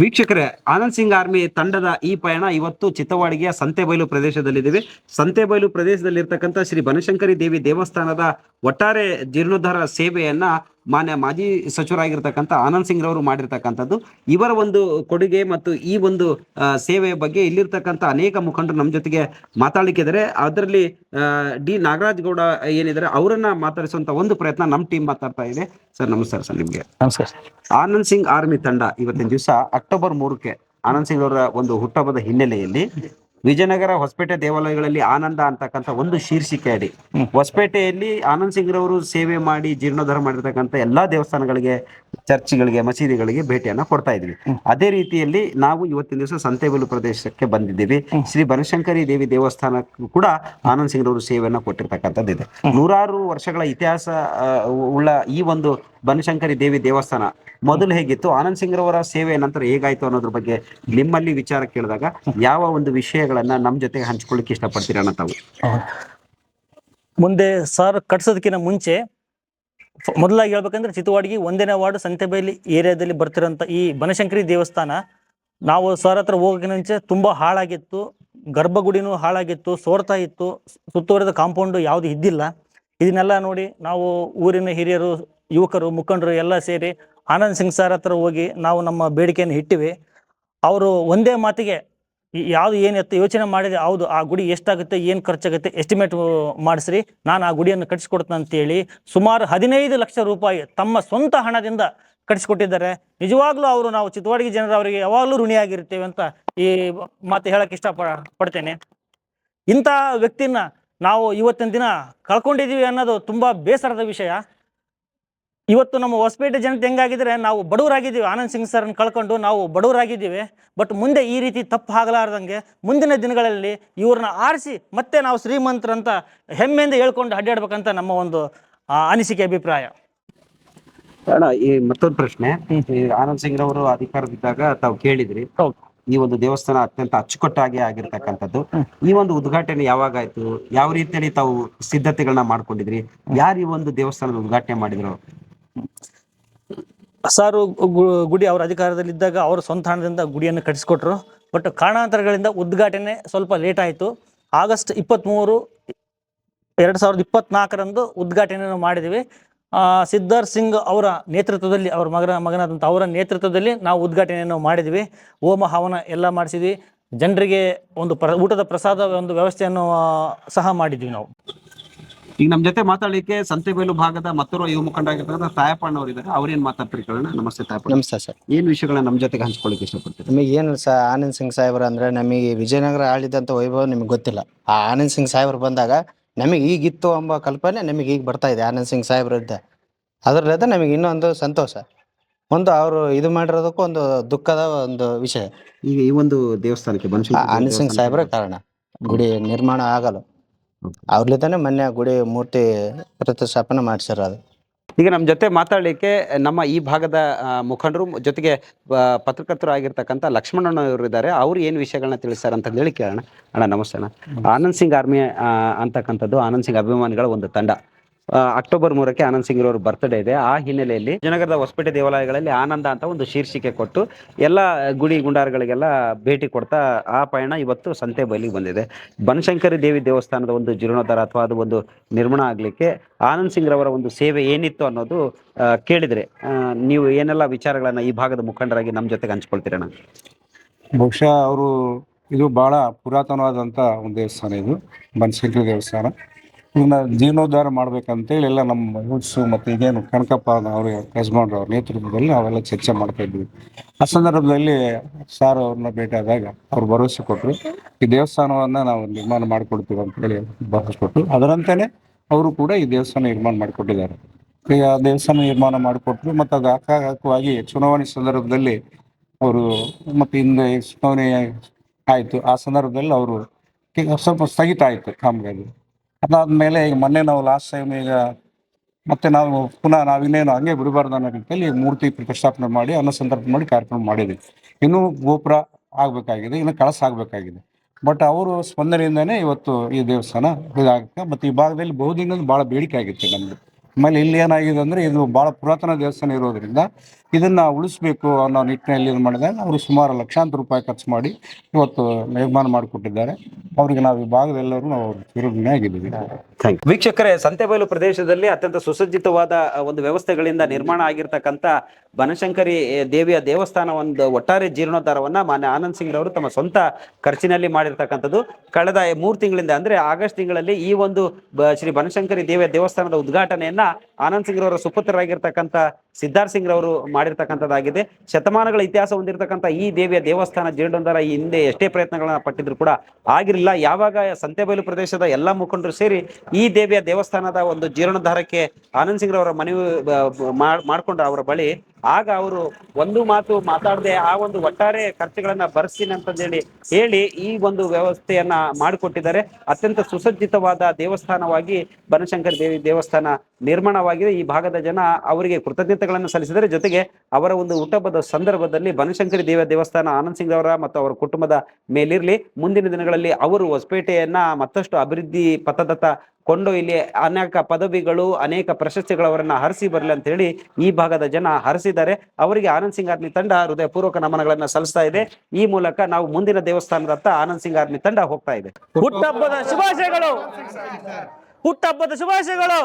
ವೀಕ್ಷಕರೇ, ಆನಂದ್ ಸಿಂಗ್ ಆರ್ಮಿ ತಂಡದ ಈ ಪಯಣ ಇವತ್ತು ಚಿತ್ತವಾಡಿಗೆಯ ಸಂತೆಬೈಲು ಪ್ರದೇಶದಲ್ಲಿದ್ದೀವಿ. ಸಂತೆಬೈಲು ಪ್ರದೇಶದಲ್ಲಿರ್ತಕ್ಕಂಥ ಶ್ರೀ ಬನಶಂಕರಿ ದೇವಿ ದೇವಸ್ಥಾನದ ಒಟ್ಟಾರೆ ಜೀರ್ಣೋದ್ಧಾರ ಸೇವೆಯನ್ನ ಮಾನ್ಯ ಮಾಜಿ ಸಚಿವರಾಗಿರ್ತಕ್ಕಂಥ ಆನಂದ್ ಸಿಂಗ್ ರವರು ಮಾಡಿರ್ತಕ್ಕಂಥದ್ದು. ಇವರ ಒಂದು ಕೊಡುಗೆ ಮತ್ತು ಈ ಒಂದು ಸೇವೆಯ ಬಗ್ಗೆ ಇಲ್ಲಿರ್ತಕ್ಕಂಥ ಅನೇಕ ಮುಖಂಡರು ನಮ್ಮ ಜೊತೆಗೆ ಮಾತಾಡ್ಲಿಕ್ಕಿದ್ದಾರೆ. ಅದರಲ್ಲಿ ಡಿ ನಾಗರಾಜ್ ಗೌಡ ಏನಿದ್ದಾರೆ ಅವರನ್ನ ಮಾತಾಡಿಸುವಂತ ಒಂದು ಪ್ರಯತ್ನ ನಮ್ಮ ಟೀಮ್ ಮಾತಾಡ್ತಾ ಇದೆ. ಸರ್ ನಮಸ್ಕಾರ ಸರ್ ನಿಮ್ಗೆ. ನಮಸ್ಕಾರ ಆನಂದ್ ಸಿಂಗ್ ಆರ್ಮಿ ತಂಡ ಇವತ್ತಿನ ದಿವಸ ಅಕ್ಟೋಬರ್ ಮೂರಕ್ಕೆ ಆನಂದ್ ಸಿಂಗ್ ಅವರ ಒಂದು ಹುಟ್ಟಹಬ್ಬದ ಹಿನ್ನೆಲೆಯಲ್ಲಿ ವಿಜಯನಗರ ಹೊಸಪೇಟೆ ದೇವಾಲಯಗಳಲ್ಲಿ ಆನಂದ ಅಂತಕ್ಕಂಥ ಒಂದು ಶೀರ್ಷಿಕೆ ಅಡಿ ಹೊಸಪೇಟೆಯಲ್ಲಿ ಆನಂದ್ ಸಿಂಗ್ ರವರು ಸೇವೆ ಮಾಡಿ ಜೀರ್ಣೋದ್ಧಾರ ಮಾಡಿರ್ತಕ್ಕಂಥ ಎಲ್ಲಾ ದೇವಸ್ಥಾನಗಳಿಗೆ ಚರ್ಚ್ಗಳಿಗೆ ಮಸೀದಿಗಳಿಗೆ ಭೇಟಿಯನ್ನ ಕೊಡ್ತಾ ಇದ್ವಿ. ಅದೇ ರೀತಿಯಲ್ಲಿ ನಾವು ಇವತ್ತಿನ ದಿವಸ ಸಂತೆಬೆಲು ಪ್ರದೇಶಕ್ಕೆ ಬಂದಿದ್ದೀವಿ. ಶ್ರೀ ಬನಶಂಕರಿ ದೇವಿ ದೇವಸ್ಥಾನಕ್ಕೂ ಕೂಡ ಆನಂದ್ ಸಿಂಗ್ ರವರು ಸೇವೆಯನ್ನ ಕೊಟ್ಟಿರ್ತಕ್ಕಂಥದ್ದು ಇದೆ ನೂರಾರು ವರ್ಷಗಳ ಇತಿಹಾಸ ಉಳ್ಳ ಈ ಒಂದು ಬನಶಂಕರಿ ದೇವಿ ದೇವಸ್ಥಾನ. ಮೊದಲು ಹೇಗಿತ್ತು? ಆನಂದ್ ಸಿಂಗ್ ರವರ ಸೇವೆ ನಂತರ ಹೇಗಾಯ್ತು ಅನ್ನೋದ್ರ ಬಗ್ಗೆ ನಿಮ್ಮಲ್ಲಿ ವಿಚಾರ ಕೇಳಿದಾಗ ಯಾವ ಒಂದು ವಿಷಯಗಳನ್ನ ನಮ್ಮ ಜೊತೆಗೆ ಹಂಚ್ಕೊಳ್ಳಿಕ್ಕೆ ಇಷ್ಟಪಡ್ತೀರಾ ತಾವು? ಮುಂದೆ ಸರ್ ಕಟ್ಸೋದಕ್ಕಿಂತ ಮುಂಚೆ ಮೊದಲಾಗಿ ಹೇಳ್ಬೇಕಂದ್ರೆ ಚಿತ್ತವಾಡಿಗೆ ಒಂದನೇ ವಾರ್ಡ್ ಸಂತೆಬೈಲಿ ಏರಿಯಾದಲ್ಲಿ ಬರ್ತಿರೋಂಥ ಈ ಬನಶಂಕರಿ ದೇವಸ್ಥಾನ ನಾವು ಸರ್ ಹತ್ರ ಹೋಗೋಕ್ಕಿಂತ ಮುಂಚೆ ತುಂಬಾ ಹಾಳಾಗಿತ್ತು, ಗರ್ಭಗುಡಿನೂ ಹಾಳಾಗಿತ್ತು, ಸೋರ್ತಾ ಇತ್ತು, ಸುತ್ತುವರಿದ ಕಾಂಪೌಂಡ್ ಯಾವುದು ಇದ್ದಿಲ್ಲ. ಇದನ್ನೆಲ್ಲ ನೋಡಿ ನಾವು ಊರಿನ ಹಿರಿಯರು ಯುವಕರು, ಮುಖಂಡರು ಎಲ್ಲ ಸೇರಿ ಆನಂದ್ ಸಿಂಗ್ ಸರ್ ಹತ್ರ ಹೋಗಿ ನಾವು ನಮ್ಮ ಬೇಡಿಕೆಯನ್ನು ಇಟ್ಟಿವಿ. ಅವರು ಒಂದೇ ಮಾತಿಗೆ ಯಾವುದು ಯಾವ್ದು ಏನು ಎತ್ತ ಯೋಚನೆ ಮಾಡಿದೆ, ಹೌದು, ಆ ಗುಡಿ ಎಷ್ಟಾಗುತ್ತೆ, ಏನು ಖರ್ಚಾಗುತ್ತೆ ಎಸ್ಟಿಮೇಟ್ ಮಾಡಿಸ್ರಿ, ನಾನು ಆ ಗುಡಿಯನ್ನು ಕಟ್ಟಿಸ್ಕೊಡ್ತೇನೆ ಅಂತೇಳಿ ಸುಮಾರು ಹದಿನೈದು ಲಕ್ಷ ರೂಪಾಯಿ ತಮ್ಮ ಸ್ವಂತ ಹಣದಿಂದ ಕಟ್ಟಿಸ್ಕೊಟ್ಟಿದ್ದಾರೆ. ನಿಜವಾಗ್ಲೂ ಅವರು ನಾವು ಚಿತ್ತವಾಡಿಗೆ ಜನರು ಅವರಿಗೆ ಯಾವಾಗಲೂ ಋಣಿಯಾಗಿರ್ತೇವೆ ಅಂತ ಈ ಮಾತು ಹೇಳಕ್ಕೆ ಇಷ್ಟ ಪಡ್ತೇನೆ. ಇಂಥ ವ್ಯಕ್ತಿನ ನಾವು ಇವತ್ತಿನ ದಿನ ಕಳ್ಕೊಂಡಿದೀವಿ ಅನ್ನೋದು ತುಂಬಾ ಬೇಸರದ ವಿಷಯ. ಇವತ್ತು ನಮ್ಮ ಹೊಸಪೇಟೆ ಜನತೆ ಹೆಂಗಾಗಿದ್ರೆ ನಾವು ಬಡವರಾಗಿದ್ದೀವಿ. ಆನಂದ್ ಸಿಂಗ್ ಸರ್ನ ಕಳ್ಕೊಂಡು ನಾವು ಬಡವರಾಗಿದ್ದೀವಿ. ಬಟ್ ಮುಂದೆ ಈ ರೀತಿ ತಪ್ಪು ಆಗಲಾರ್ದಂಗೆ ಮುಂದಿನ ದಿನಗಳಲ್ಲಿ ಇವ್ರನ್ನ ಆರಿಸಿ ಮತ್ತೆ ನಾವು ಶ್ರೀಮಂತರಂತ ಹೆಮ್ಮೆಯಿಂದ ಹೇಳ್ಕೊಂಡು ಅಡ್ಡಾಡ್ಬೇಕಂತ ನಮ್ಮ ಒಂದು ಅನಿಸಿಕೆ ಅಭಿಪ್ರಾಯ. ಅಣ್ಣ ಈ ಮತ್ತೊಂದು ಪ್ರಶ್ನೆ. ಈ ಆನಂದ್ ಸಿಂಗ್ ರವರು ಅಧಿಕಾರದಿದ್ದಾಗ ತಾವು ಕೇಳಿದ್ರಿ. ಈ ಒಂದು ದೇವಸ್ಥಾನ ಅತ್ಯಂತ ಅಚ್ಚುಕಟ್ಟಾಗಿ ಆಗಿರ್ತಕ್ಕಂಥದ್ದು. ಈ ಒಂದು ಉದ್ಘಾಟನೆ ಯಾವಾಗ ಆಯ್ತು? ಯಾವ ರೀತಿಯಲ್ಲಿ ತಾವು ಸಿದ್ಧತೆಗಳನ್ನ ಮಾಡ್ಕೊಂಡಿದ್ರಿ? ಯಾರು ಈ ಒಂದು ದೇವಸ್ಥಾನದ ಉದ್ಘಾಟನೆ ಮಾಡಿದ್ರು? ಸಾರು ಗುಡಿ ಅವರ ಅಧಿಕಾರದಲ್ಲಿದ್ದಾಗ ಅವರ ಸ್ವಂತ ಹಣದಿಂದ ಗುಡಿಯನ್ನು ಕಟ್ಟಿಸ್ಕೊಟ್ರು. ಬಟ್ ಕಾರಣಾಂತರಗಳಿಂದ ಉದ್ಘಾಟನೆ ಸ್ವಲ್ಪ ಲೇಟ್ ಆಯಿತು. ಆಗಸ್ಟ್ ಇಪ್ಪತ್ತ್ಮೂರು ಎರಡು ಸಾವಿರದ ಇಪ್ಪತ್ನಾಲ್ಕರಂದು ಉದ್ಘಾಟನೆಯನ್ನು ಮಾಡಿದ್ದೀವಿ ಸಿದ್ಧಾರ್ ಸಿಂಗ್ ಅವರ ನೇತೃತ್ವದಲ್ಲಿ, ಅವರ ಮಗನ ಮಗನಾದಂಥ ಅವರ ನೇತೃತ್ವದಲ್ಲಿ ನಾವು ಉದ್ಘಾಟನೆಯನ್ನು ಮಾಡಿದ್ವಿ. ಹೋಮ ಹವನ ಎಲ್ಲ ಮಾಡಿಸಿದ್ವಿ. ಜನರಿಗೆ ಒಂದು ಪ್ರ, ಊಟದ ಪ್ರಸಾದ ಒಂದು ವ್ಯವಸ್ಥೆಯನ್ನು ಸಹ ಮಾಡಿದ್ವಿ ನಾವು. ಈಗ ನಮ್ಮ ಜೊತೆ ಮಾತಾಡಲಿಕ್ಕೆ ಸಂತೆಬೈಲು ಭಾಗದ ಮತ್ತೂರು ಯುವ ಮುಖಂಡರಾಗಿರ್ತಕ್ಕಂಥ ತಾಯಪ್ಪಣ್ಣ ಅವರು ಇದ್ದಾರೆ ಅವ್ರೇನ್ ಮಾತಾಡ್ತಾರೆ ಕೇಳೋಣ? ನಮಸ್ತೆ ತಾಯಪ್ಪ ನಮಸ್ತೆ ಸರ್. ಏನ್ ವಿಷಯಗಳನ್ನ ನಮ್ಮ ಜೊತೆಗೆ ಹಂಚ್ಕೊಳ್ಳಿಕ್ಕೆ ಇಷ್ಟಪಡ್ತೀರಿ? ನಮಗೆ ಏನು ಸ ಆನಂದ್ ಸಿಂಗ್ ಸಾಹೇಬ್ರ ಅಂದ್ರೆ ನಮಗೆ ವಿಜಯನಗರ ಆಳಿದಂಥ ವೈಭವ ನಿಮ್ಗೆ ಗೊತ್ತಿಲ್ಲ. ಆ ಆನಂದ್ ಸಿಂಗ್ ಸಾಹೇಬ್ರು ಬಂದಾಗ ನಮಗೆ ಈಗಿತ್ತು ಎಂಬ ಕಲ್ಪನೆ ನಮಗೆ ಈಗ ಬರ್ತಾ ಇದೆ. ಆನಂದ್ ಸಿಂಗ್ ಸಾಹೇಬ್ರದ್ದ ಅದರಲ್ಲದ ನಮಗೆ ಇನ್ನೊಂದು ಸಂತೋಷ. ಒಂದು ಅವರು ಇದು ಮಾಡಿರೋದಕ್ಕೂ ಒಂದು ದುಃಖದ ಒಂದು ವಿಷಯ. ಈಗ ಈ ಒಂದು ದೇವಸ್ಥಾನಕ್ಕೆ ಆ ಬನಶಂಕರಿ ಆನಂದ್ ಸಿಂಗ್ ಸಾಹೇಬ್ರ ಕಾರಣ. ಗುಡಿ ನಿರ್ಮಾಣ ಆಗಲ್ಲ ಅವ್ರಲಿದ್ದಾನೆ ಮೊನ್ನೆ ಗುಡಿ ಮೂರ್ತಿ ಪ್ರತಿಷ್ಠಾಪನೆ ಮಾಡಿಸ್ಯಾರ ಅದು. ಈಗ ನಮ್ಮ ಜೊತೆ ಮಾತಾಡಲಿಕ್ಕೆ ನಮ್ಮ ಈ ಭಾಗದ ಆ, ಮುಖಂಡರು ಜೊತೆಗೆ ಆ, ಪತ್ರಕರ್ತರು ಆಗಿರ್ತಕ್ಕಂಥ ಲಕ್ಷ್ಮಣಣ್ಣ ಅವರು ಇದ್ದಾರೆ. ಅವ್ರು ಏನು ವಿಷಯಗಳನ್ನ ತಿಳಿಸ್ತಾರೆ ಅಂತ ಹೇಳಿ ಕೇಳೋಣ. ಅಣ್ಣ ನಮಸ್ತೆ ಅಣ್ಣ. ಆನಂದ್ ಸಿಂಗ್ ಆರ್ಮಿ ಆ, ಅಂತಕ್ಕಂಥದ್ದು ಆನಂದ್ ಸಿಂಗ್ ಅಭಿಮಾನಿಗಳ ಒಂದು ತಂಡ. ಅಕ್ಟೋಬರ್ ಮೂರಕ್ಕೆ ಆನಂದ್ ಸಿಂಗ್ ಅವರ ಬರ್ತ್ಡೇ ಇದೆ. ಆ ಹಿನ್ನೆಲೆಯಲ್ಲಿ ವಿಜಯನಗರದ ಹೊಸಪೇಟೆ ದೇವಾಲಯಗಳಲ್ಲಿ ಆನಂದ ಅಂತ ಒಂದು ಶೀರ್ಷಿಕೆ ಕೊಟ್ಟು ಎಲ್ಲ ಗುಡಿ ಗುಂಡಾರಗಳಿಗೆಲ್ಲ ಭೇಟಿ ಕೊಡ್ತಾ ಆ ಪಯಣ ಇವತ್ತು ಸಂತೆ ಬಯಲಿಗೆ ಬಂದಿದೆ. ಬನಶಂಕರಿ ದೇವಿ ದೇವಸ್ಥಾನದ ಒಂದು ಜೀರ್ಣೋದ್ಧಾರ ಅಥವಾ ಅದು ಒಂದು ನಿರ್ಮಾಣ ಆಗಲಿಕ್ಕೆ ಆನಂದ್ ಸಿಂಗ್ ರವರ ಒಂದು ಸೇವೆ ಏನಿತ್ತು ಅನ್ನೋದು ಕೇಳಿದ್ರೆ ನೀವು ಏನೆಲ್ಲ ವಿಚಾರಗಳನ್ನ ಈ ಭಾಗದ ಮುಖಂಡರಾಗಿ ನಮ್ಮ ಜೊತೆಗೆ ಹಂಚ್ಕೊಳ್ತೀರಣ ಬಹುಶಃ ಅವರು ಇದು ಬಹಳ ಪುರಾತನವಾದಂಥ ಒಂದು ದೇವಸ್ಥಾನ ಇದು, ಬನಶಂಕರಿ ದೇವಸ್ಥಾನ. ಇದನ್ನ ಜೀರ್ಣೋದ್ಧಾರ ಮಾಡ್ಬೇಕಂತೇಳಿ ಎಲ್ಲ ನಮ್ಮ ಯೂತ್ಸು ಮತ್ತು ಈಗೇನು ಕನಕಪ್ಪ ಅವರು ಯಜಮಾನ್ರು ಅವ್ರ ನೇತೃತ್ವದಲ್ಲಿ ನಾವೆಲ್ಲ ಚರ್ಚೆ ಮಾಡ್ತಾ ಇದ್ವಿ. ಆ ಸಂದರ್ಭದಲ್ಲಿ ಸಾರ್ ಅವ್ರನ್ನ ಭೇಟಿಯಾದಾಗ ಅವ್ರು ಭರವಸೆ ಕೊಟ್ಟರು ಈ ದೇವಸ್ಥಾನವನ್ನ ನಾವು ನಿರ್ಮಾಣ ಮಾಡಿಕೊಡ್ತೀವಿ ಅಂತೇಳಿ ಭರವಸೆ ಕೊಟ್ಟರು ಅದರಂತೆಯೇ ಅವರು ಕೂಡ ಈ ದೇವಸ್ಥಾನ ನಿರ್ಮಾಣ ಮಾಡಿಕೊಟ್ಟಿದ್ದಾರೆ. ಈಗ ದೇವಸ್ಥಾನ ನಿರ್ಮಾಣ ಮಾಡಿಕೊಟ್ರು ಮತ್ತು ಅದು ಹಾಕುವಾಗಿ ಚುನಾವಣೆ ಸಂದರ್ಭದಲ್ಲಿ ಅವರು ಮತ್ತೆ ಹಿಂದೆ ಚುನಾವಣೆ ಆಯಿತು. ಆ ಸಂದರ್ಭದಲ್ಲಿ ಅವರು ಸ್ವಲ್ಪ ಸ್ಥಗಿತ ಆಯಿತು ಕಾಮಗಾರಿ. ಅದಾದ್ಮೇಲೆ ಈಗ ಮೊನ್ನೆ ನಾವು ಲಾಸ್ಟ್ ಟೈಮ್ ಈಗ ಮತ್ತೆ ನಾವು ಪುನಃ ನಾವಿನ್ನೇನು ಹಂಗೆ ಬಿಡಬಾರ್ದು ಅನ್ನೋ ರೀತಿಯಲ್ಲಿ ಮೂರ್ತಿ ಪ್ರತಿಷ್ಠಾಪನೆ ಮಾಡಿ ಅನ್ನೋ ಸಂದರ್ಭ ಮಾಡಿ ಕಾರ್ಯಕ್ರಮ ಮಾಡಿದ್ವಿ. ಇನ್ನೂ ಗೋಪುರ ಆಗಬೇಕಾಗಿದೆ, ಇನ್ನು ಕಳಸ ಆಗಬೇಕಾಗಿದೆ. ಬಟ್ ಅವರು ಸ್ಪಂದನೆಯಿಂದನೇ ಇವತ್ತು ಈ ದೇವಸ್ಥಾನ ಇದಾಗುತ್ತೆ. ಮತ್ತು ಈ ಭಾಗದಲ್ಲಿ ಬಹುದಿನದ ಭಾಳ ಬೇಡಿಕೆ ಆಗಿತ್ತು ನಮ್ಮದು ಆಮೇಲೆ ಇಲ್ಲಿ ಏನಾಗಿದೆ ಅಂದರೆ ಇದು ಭಾಳ ಪುರಾತನ ದೇವಸ್ಥಾನ ಇರೋದ್ರಿಂದ ಇದನ್ನು ಉಳಿಸ್ಬೇಕು ಅನ್ನೋ ನಿಟ್ಟಿನಲ್ಲಿ ಇದು ಮಾಡಿದಾಗ ಅವರು ಸುಮಾರು ಲಕ್ಷಾಂತರ ರೂಪಾಯಿ ಖರ್ಚು ಮಾಡಿ ಇವತ್ತು ನಿರ್ಮಾಣ ಮಾಡಿಕೊಟ್ಟಿದ್ದಾರೆ. ಅವರಿಗೆ ನಾವು ಈ ಭಾಗದೆಲ್ಲರೂ ನಾವು ಚಿರಋಣಿ ಆಗಿದ್ದೀವಿ. ಥ್ಯಾಂಕ್ ವೀಕ್ಷಕರೇ ಸಂತೆಬೈಲು ಪ್ರದೇಶದಲ್ಲಿ ಅತ್ಯಂತ ಸುಸಜ್ಜಿತವಾದ ಒಂದು ವ್ಯವಸ್ಥೆಗಳಿಂದ ನಿರ್ಮಾಣ ಆಗಿರ್ತಕ್ಕಂಥ ಬನಶಂಕರಿ ದೇವಿಯ ದೇವಸ್ಥಾನ ಒಂದು ಒಟ್ಟಾರೆ ಜೀರ್ಣೋದ್ಧಾರವನ್ನ ಮಾನ್ಯ ಆನಂದ್ ಸಿಂಗ್ ರವರು ತಮ್ಮ ಸ್ವಂತ ಖರ್ಚಿನಲ್ಲಿ ಮಾಡಿರ್ತಕ್ಕಂಥದ್ದು. ಕಳೆದ ಮೂರು ತಿಂಗಳಿಂದ ಅಂದ್ರೆ ಆಗಸ್ಟ್ ತಿಂಗಳಲ್ಲಿ ಈ ಒಂದು ಶ್ರೀ ಬನಶಂಕರಿ ದೇವಿಯ ದೇವಸ್ಥಾನದ ಉದ್ಘಾಟನೆಯನ್ನ ಆನಂದ್ ಸಿಂಗ್ ರವರ ಸುಪುತ್ರರಾಗಿರ್ತಕ್ಕಂಥ ಸಿದ್ಧಾರ್ಥ ಸಿಂಗ್ ರವರು ಮಾಡಿರ್ತಕ್ಕಂಥದ್ದಾಗಿದೆ. ಶತಮಾನಗಳ ಇತಿಹಾಸ ಹೊಂದಿರತಕ್ಕಂಥ ಈ ದೇವಿಯ ದೇವಸ್ಥಾನ ಜೀರ್ಣೋದ್ಧಾರ ಈ ಹಿಂದೆ ಎಷ್ಟೇ ಪ್ರಯತ್ನಗಳನ್ನ ಪಟ್ಟಿದ್ರು ಕೂಡ ಆಗಿರಲಿಲ್ಲ. ಯಾವಾಗ ಸಂತೆಬೈಲು ಪ್ರದೇಶದ ಎಲ್ಲ ಮುಖಂಡರು ಸೇರಿ ಈ ದೇವಿಯ ದೇವಸ್ಥಾನದ ಒಂದು ಜೀರ್ಣೋದ್ಧಾರಕ್ಕೆ ಆನಂದ್ ಸಿಂಗ್ ರವರ ಮನವಿ ಮಾಡ್ಕೊಂಡ್ರು ಅವರ ಬಳಿ ಆಗ ಅವರು ಒಂದು ಮಾತು ಮಾತಾಡದೆ ಆ ಒಂದು ಒಟ್ಟಾರೆ ಖರ್ಚುಗಳನ್ನ ಭರಿಸ್ತೀನಿ ಅಂತಂದೇಳಿ ಹೇಳಿ ಈ ಒಂದು ವ್ಯವಸ್ಥೆಯನ್ನ ಮಾಡಿಕೊಟ್ಟಿದ್ದಾರೆ. ಅತ್ಯಂತ ಸುಸಜ್ಜಿತವಾದ ದೇವಸ್ಥಾನವಾಗಿ ಬನಶಂಕರ ದೇವಿ ದೇವಸ್ಥಾನ ನಿರ್ಮಾಣವಾಗಿದೆ. ಈ ಭಾಗದ ಜನ ಅವರಿಗೆ ಕೃತಜ್ಞತೆಗಳನ್ನು ಸಲ್ಲಿಸಿದರೆ, ಜೊತೆಗೆ ಅವರ ಒಂದು ಹುಟ್ಟಹಬ್ಬದ ಸಂದರ್ಭದಲ್ಲಿ ಬನಶಂಕರಿ ದೇವಿಯ ದೇವಸ್ಥಾನ ಆನಂದ್ ಸಿಂಗ್ ಅವರ ಮತ್ತು ಅವರ ಕುಟುಂಬದ ಮೇಲಿರಲಿ. ಮುಂದಿನ ದಿನಗಳಲ್ಲಿ ಅವರು ಹೊಸಪೇಟೆಯನ್ನ ಮತ್ತಷ್ಟು ಅಭಿವೃದ್ಧಿ ಪಥದತ್ತ ಕೊಂಡೊಯ್ಲಿ ಅನೇಕ ಪದವಿಗಳು, ಅನೇಕ ಪ್ರಶಸ್ತಿಗಳು ಅವರನ್ನ ಹರಿಸಿ ಬರಲಿ ಅಂತ ಹೇಳಿ ಈ ಭಾಗದ ಜನ ಹರಿಸಿದ್ದಾರೆ. ಅವರಿಗೆ ಆನಂದ್ ಸಿಂಗ್ ಆರ್ಮಿ ತಂಡ ಹೃದಯಪೂರ್ವಕ ನಮನಗಳನ್ನ ಸಲ್ಲಿಸ್ತಾ ಇದೆ. ಈ ಮೂಲಕ ನಾವು ಮುಂದಿನ ದೇವಸ್ಥಾನದತ್ತ ಆನಂದ್ ಸಿಂಗ್ ಆರ್ಮಿ ತಂಡ ಹೋಗ್ತಾ ಇದೆ. ಹುಟ್ಟಹಬ್ಬದ ಶುಭಾಶಯಗಳು! ಹುಟ್ಟಹಬ್ಬದ ಶುಭಾಶಯಗಳು!